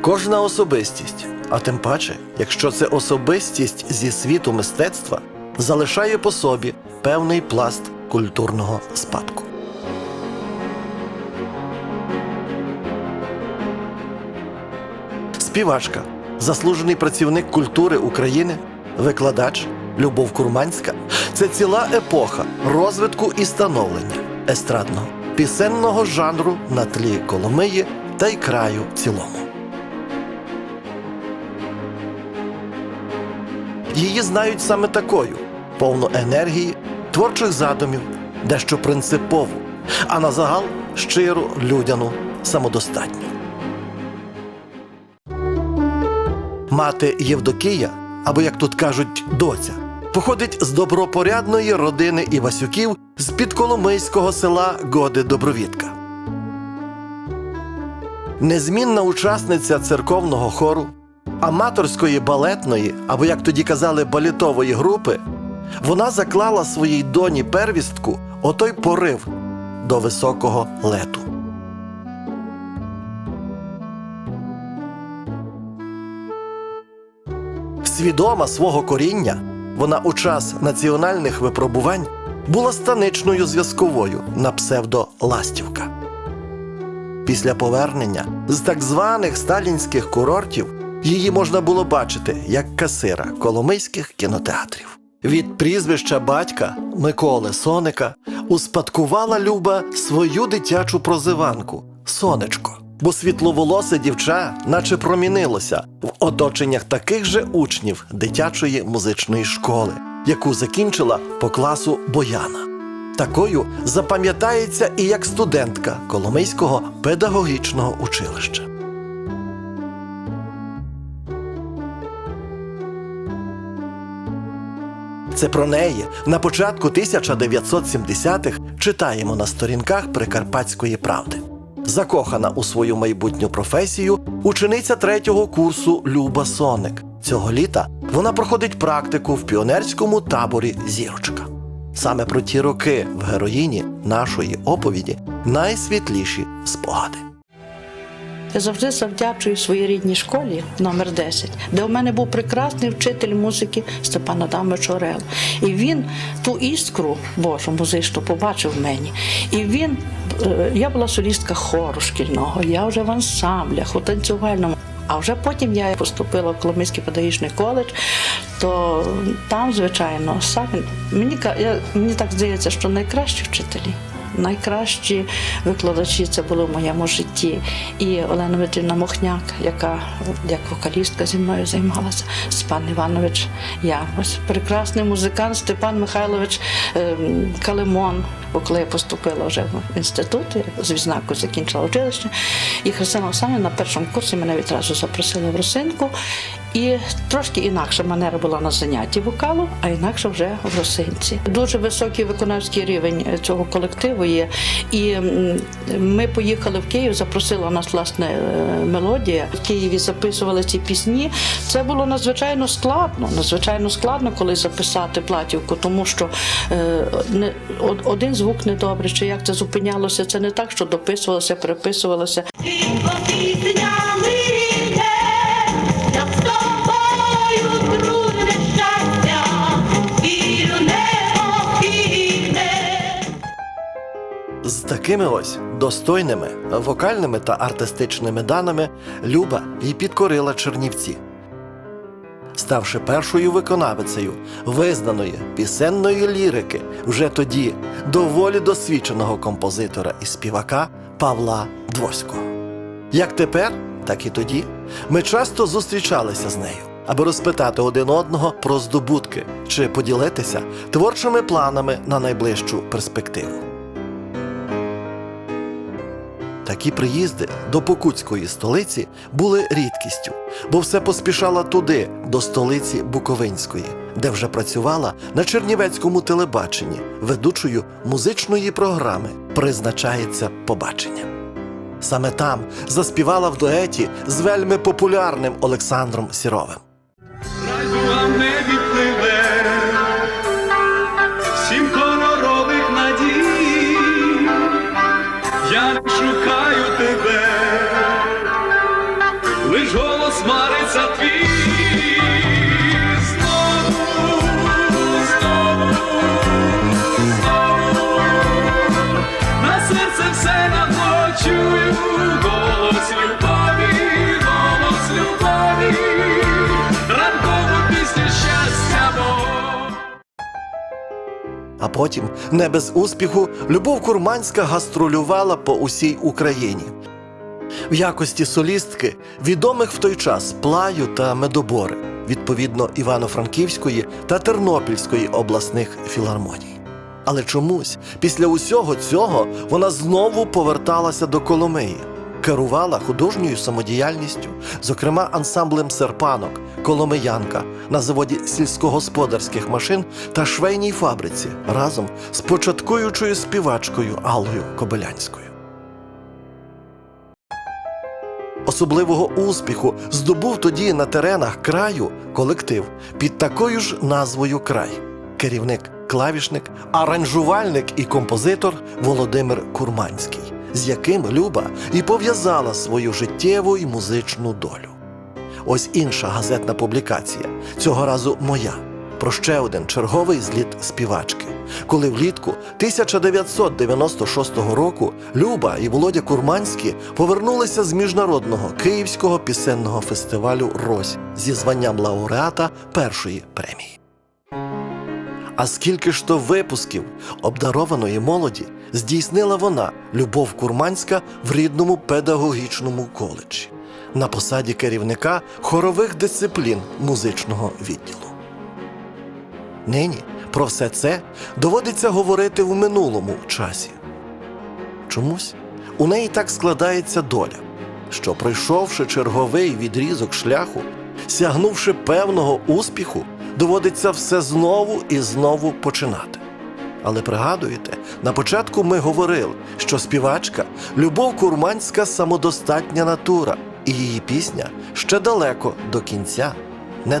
Кожна особистість, а тим паче, якщо це особистість зі світу мистецтва, залишає по собі певний пласт культурного спадку. Співачка, заслужений працівник культури України, викладач Любов Курманська це ціла епоха розвитку і становлення естрадного пісенного жанру на тлі Коломиї та й краю в цілому. Її знають саме такою, повну енергії, творчих задумів, дещо принципову, а на загал щиру, людяну, самодостатню. Мати Євдокія, або як тут кажуть, доця, походить з добропорядної родини Івасюків з підколомийського села Годи Добровідка. Незмінна учасниця церковного хору, аматорської балетної, або як тоді казали, балітової групи, вона заклала своїй доні первістку отой порив до високого лету. Свідома свого коріння, вона у час національних випробувань була станичною зв'язковою на псевдо Ластівка. Після повернення з так званих сталінських курортів її можна було бачити як касира коломийських кінотеатрів. Від прізвища батька Миколи Соника успадкувала Люба свою дитячу прозиванку Сонечко, бо світловолосе дівча наче промінилося в оточеннях таких же учнів дитячої музичної школи, яку закінчила по класу Бояна. Такою запам'ятається і як студентка Коломийського педагогічного училища. Це про неї на початку 1970-х читаємо на сторінках Прикарпатської правди. Закохана у свою майбутню професію учениця третього курсу Люба Соник. Цього літа вона проходить практику в піонерському таборі Зірочка. Саме про ті роки в героїні нашої оповіді найсвітліші спогади. Я завжди завдячую своїй рідній школі номер 10, де у мене був прекрасний вчитель музики Степан Адамович Орел. І він ту іскру Божу музичну побачив в мені. І він, е, я була солістка хору шкільного, я вже в ансамблях, у танцювальному. А вже потім я поступила в Коломийський педагогічний коледж, то там, звичайно, самі мені я, мені так здається, що найкращі вчителі. Найкращі викладачі це було в моєму житті. І Олена Дмитрівна Мохняк, яка як вокалістка зі мною займалася, Степан Іванович Ярмось, прекрасний музикант Степан Михайлович ем, Калимон. Бо коли я поступила вже в інститут, я з відзнакою закінчила училище, і Христина Оксанівна на першому курсі мене відразу запросили в Росинку. І трошки інакша манера була на занятті вокалу, а інакше вже в Росинці. Дуже високий виконавський рівень цього колективу є. І ми поїхали в Київ, запросила нас власне е, мелодія. В Києві записували ці пісні. Це було надзвичайно складно, надзвичайно складно, коли записати платівку, тому що е, не од- один звук недобрий, чи як це зупинялося. Це не так, що дописувалося, переписувалося. Такими ось достойними вокальними та артистичними даними Люба і підкорила Чернівці. Ставши першою виконавицею визнаної пісенної лірики вже тоді доволі досвідченого композитора і співака Павла Двоського. Як тепер, так і тоді ми часто зустрічалися з нею, аби розпитати один одного про здобутки чи поділитися творчими планами на найближчу перспективу. Такі приїзди до Покутської столиці були рідкістю, бо все поспішала туди, до столиці Буковинської, де вже працювала на Чернівецькому телебаченні, ведучою музичної програми Призначається побачення. Саме там заспівала в дуеті з вельми популярним Олександром Сіровим. Я не шукаю потім, не без успіху, Любов Курманська гастролювала по усій Україні. В якості солістки відомих в той час Плаю та Медобори, відповідно Івано-Франківської та Тернопільської обласних філармоній. Але чомусь після усього цього вона знову поверталася до Коломиї, керувала художньою самодіяльністю, зокрема ансамблем серпанок, коломиянка на заводі сільськогосподарських машин та швейній фабриці разом з початкуючою співачкою Аллою Кобилянською. Особливого успіху здобув тоді на теренах краю колектив під такою ж назвою Край. Керівник, клавішник, аранжувальник і композитор Володимир Курманський, з яким Люба і пов'язала свою життєву і музичну долю. Ось інша газетна публікація, цього разу моя, про ще один черговий зліт співачки, коли влітку 1996 року Люба і Володя Курманські повернулися з міжнародного київського пісенного фестивалю Рось зі званням лауреата першої премії. А скільки ж то випусків обдарованої молоді здійснила вона, Любов Курманська, в рідному педагогічному коледжі на посаді керівника хорових дисциплін музичного відділу. Нині про все це доводиться говорити в минулому часі. Чомусь у неї так складається доля, що, пройшовши черговий відрізок шляху, сягнувши певного успіху, доводиться все знову і знову починати. Але пригадуєте, на початку ми говорили, що співачка Любов Курманська самодостатня натура, і її пісня ще далеко до кінця не